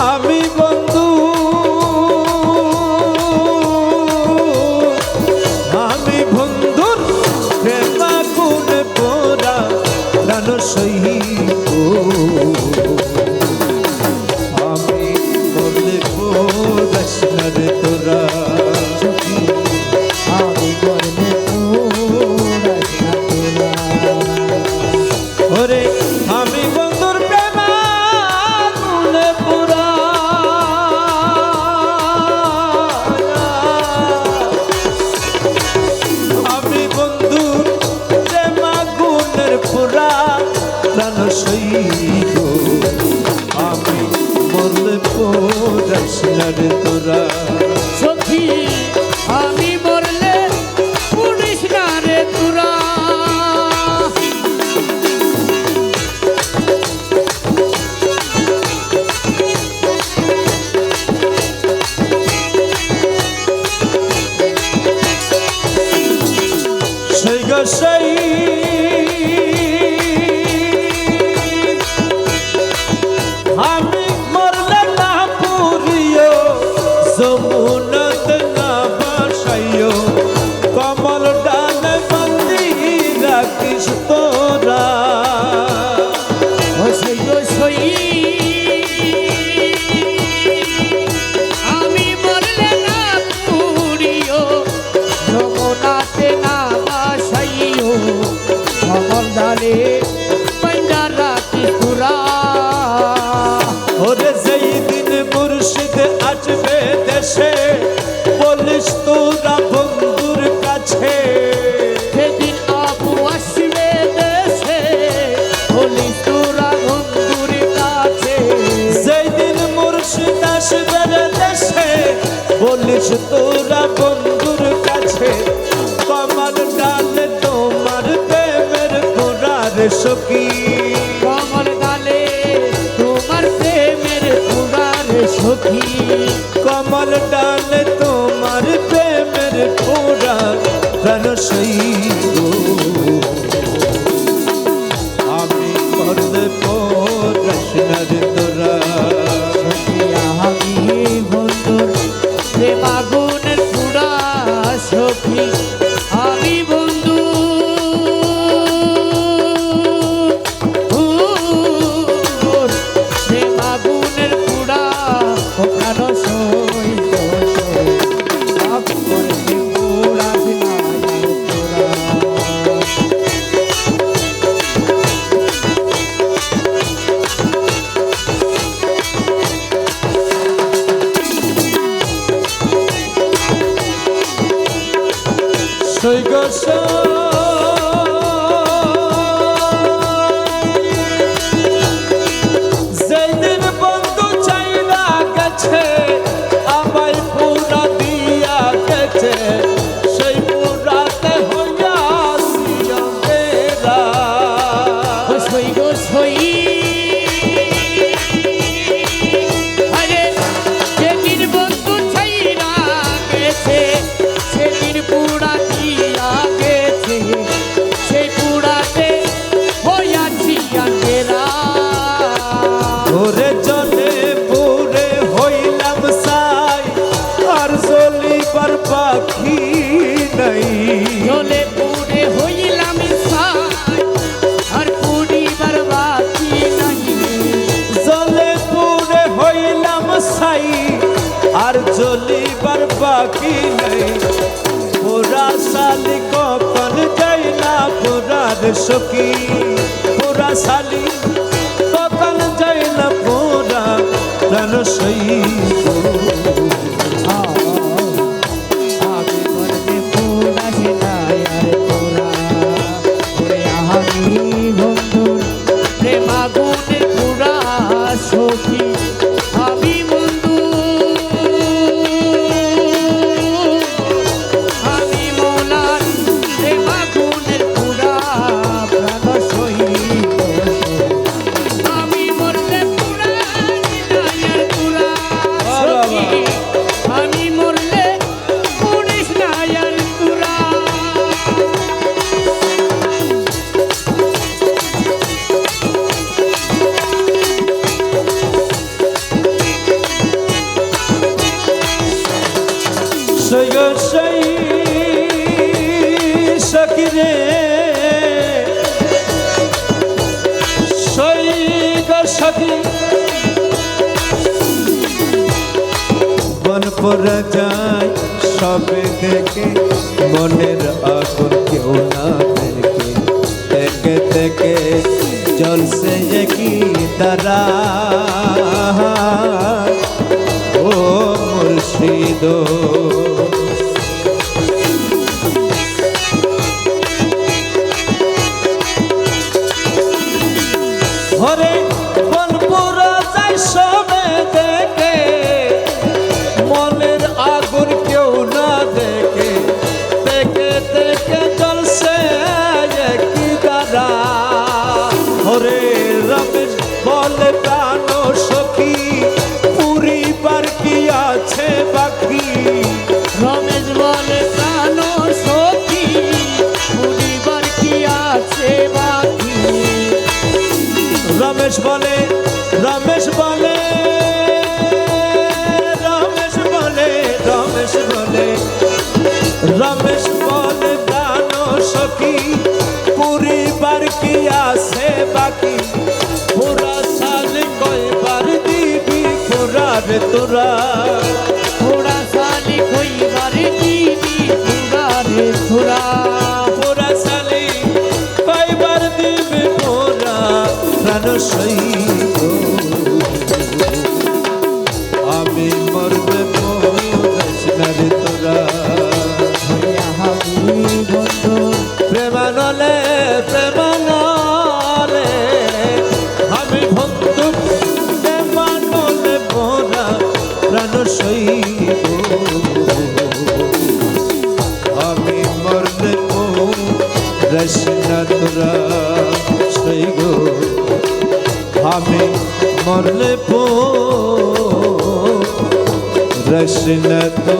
amigo সৈক আমি বলব দাসলার তোরা। সখী আমি Krishna যাস তোরা বন্ধুর কাছে কমল ডালে তোমার প্রেমের পুরার সখী কমল ডালে তোমার প্রেমের পুরার সখী কমল ডালে তোমার প্রেমের পুরার ধনসী রে মাগো। Show. সালি কপন জৈলা পুরার সখী। পুরা সালি কপন জৈলা পুরা প্রাণ সই সকিরে সৈগ সখী মন পরা যায়, সবে দেখে মনের আগুন কেউ না দেখে। থেকে থেকে জলসে একই তারা। ও মুর্শিদ বলে, রমেশ বলে রমেশ বলে রমেশ বলে। রমেশ বলে প্রাণ সখী, পরিবার কি আছে বাকি? পুরা সাল কয়বার দিবি পুরার তোরা? থোড়া সালি কইবার দিবি থোড়ারে থোড়া সহিত আমি মরবে তোরা আমি মরলে পো রসনা তো